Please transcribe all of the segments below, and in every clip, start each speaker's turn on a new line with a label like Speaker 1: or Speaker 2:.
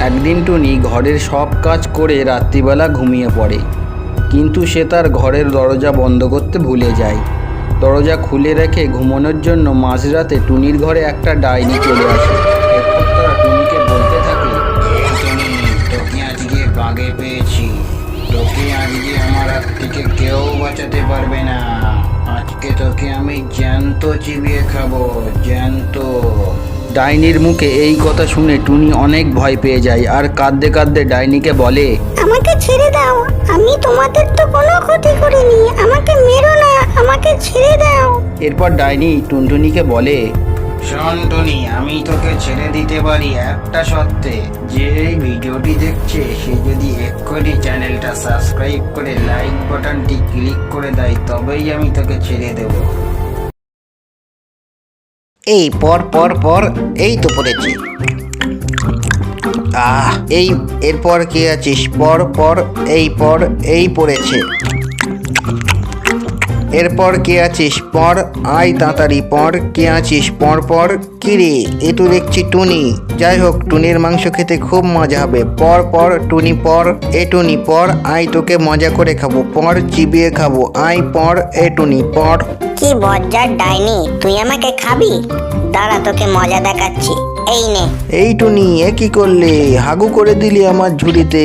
Speaker 1: একদিন টুনি ঘরের সব কাজ করে রাত্রিবেলা ঘুমিয়ে পড়ে। কিন্তু সে তার ঘরের দরজা বন্ধ করতে ভুলে যায়। দরজা খুলে রেখে ঘুমানোর জন্য মাঝরাতে টুনির ঘরে একটা ডাইনি চলে আসে। টুনিকে বলতে থাকে
Speaker 2: তোকে আজকে বাগে পেয়েছি। তোকে আজকে আমার হাত থেকে কেউ বাঁচাতে পারবে না। আজকে তোকে আমি জ্যান্ত চিবিয়ে খাব জ্যান্ত।
Speaker 1: ডাইনির মুখে এই কথা শুনে টুনি অনেক ভয় পেয়ে যায় আর কাঁদতে কাঁদতে ডাইনিকে বলে
Speaker 3: আমাকে ছেড়ে দাও আমি তোমাদের তো কোনো ক্ষতি করিনি আমাকে মেরো না আমাকে ছেড়ে দাও।
Speaker 1: এরপর ডাইনি টুনটুনিকে বলে
Speaker 2: শোন টুনি আমি তোকে ছেড়ে দিতে পারি একটা সত্ত্বে যে এই ভিডিওটি দেখছে, সে যদি এক্ষুনি চ্যানেলটা সাবস্ক্রাইব করে লাইক বাটনটি ক্লিক করে দেয়, তবেই আমি তোকে ছেড়ে দেবো।
Speaker 4: এই পর পর পর, এই তো পড়েছি। আহ, এই, এরপর কে আছিস? পর পর, এই পর, এই পড়েছে। এরপর কে আছিস? পর। আয় তাড়াতাড়ি, পর। কে আছিস? পর পর। কিরে এ তো দেখছি টুনি। যাই হোক, টুনির মাংস খেতে খুব মজা হবে। পর পর। টুনি, পর। এ টুনি, পর। আয় তোকে মজা করে খাব। পর চিবিয়ে খাব। আয়, পর। এ টুনি, পর।
Speaker 3: কি বজ্জার ডাইনি, তুই আমাকে খাবি? দাঁড়া, তোকে মজা দেখাচ্ছি। এই নে।
Speaker 4: এই টুনি এ কি করলে? হাগু করে দিলি আমার ঝুড়িতে।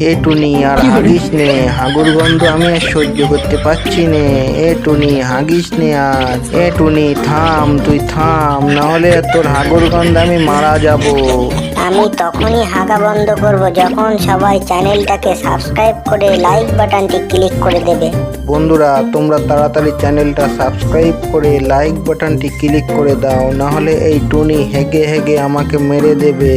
Speaker 4: এ টুনি আর হাগিস নে। হাগুর গন্ধ আমি আর সহ্য করতে পারছি নে। এ টুনি হাগিস নে আর এ টুনি থাম তুই থাম। না হলে তোর হাগুর গন্ধ আমি মারা যাব।
Speaker 3: আমি তখনই হাগা বন্ধ করব যখন সবাই চ্যানেলটাকে সাবস্ক্রাইব করে লাইক বাটনটি ক্লিক করে দেবে।
Speaker 4: বন্ধুরা তোমরা তাড়াতাড়ি চ্যানেলটা সাবস্ক্রাইব করে লাইক বাটনটি ক্লিক করে দাও না হলে এই টুনি হেগে হেগে আমাকে মেরে দেবে।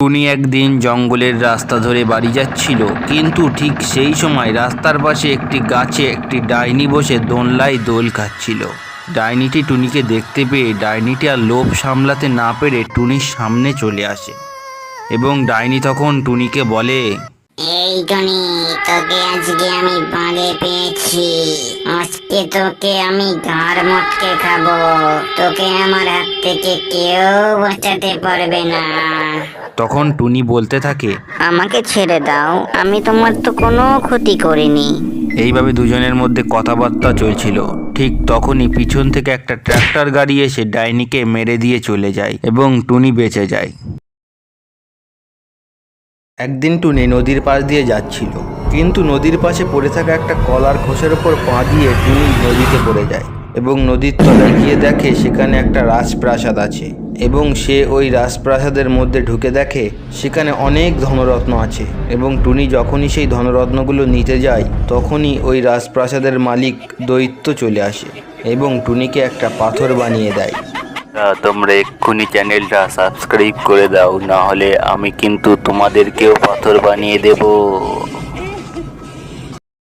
Speaker 1: টুনি একদিন জঙ্গলের রাস্তা ধরে বাড়ি যাচ্ছিল কিন্তু ঠিক সেই সময় রাস্তার পাশে একটি গাছে একটি ডাইনি বসে দোনলায় দোল খাচ্ছিল। ডাইনিটি টুনিকে দেখতে পেয়ে ডাইনিটি আর লোভ সামলাতে না পেরে টুনির সামনে চলে আসে। এবং ডাইনি তখন টুনিকে বলে
Speaker 3: এই টনি তোকে আজকে আমি বাগে পেয়েছি। আজকে তোকে আমি ঘাড় মটকে খাব। তোকে আমার হাত থেকে কেউ বাঁচাতে পারবে না।
Speaker 1: তখন টুনি বলতে থাকে
Speaker 3: আমাকে ছেড়ে দাও। আমি তোমার তো কোনো ক্ষতি করিনি।
Speaker 1: এইভাবে দুজনের মধ্যে কথাবার্তা চলছিল। ঠিক তখনই পিছন থেকে একটা ট্র্যাক্টর গাড়ি এসে ডাইনিকে মেরে দিয়ে চলে যায় এবং টুনি বেঁচে যায়। একদিন টুনি নদীর পাশ দিয়ে যাচ্ছিল। কিন্তু নদীর পাশে পড়ে থাকা একটা কলার খোসের ওপর পা দিয়ে টুনি নদীতে পড়ে যায় এবং নদীর তলায় গিয়ে দেখে সেখানে একটা রাজপ্রাসাদ আছে। এবং সে ওই রাজপ্রাসাদের মধ্যে ঢুকে দেখে, সেখানে অনেক ধনরত্ন আছে এবং টুনি যখনই সেই ধনরত্নগুলো নিতে যায়, তখনই ওই রাজপ্রাসাদের মালিক দৈত্য চলে আসে এবং টুনিকে একটা পাথর বানিয়ে দেয়।
Speaker 5: তোমরা এক্ষুনি চ্যানেলটা সাবস্ক্রাইব করে দাও না হলে আমি কিন্তু তোমাদেরকেও পাথর বানিয়ে দেবো।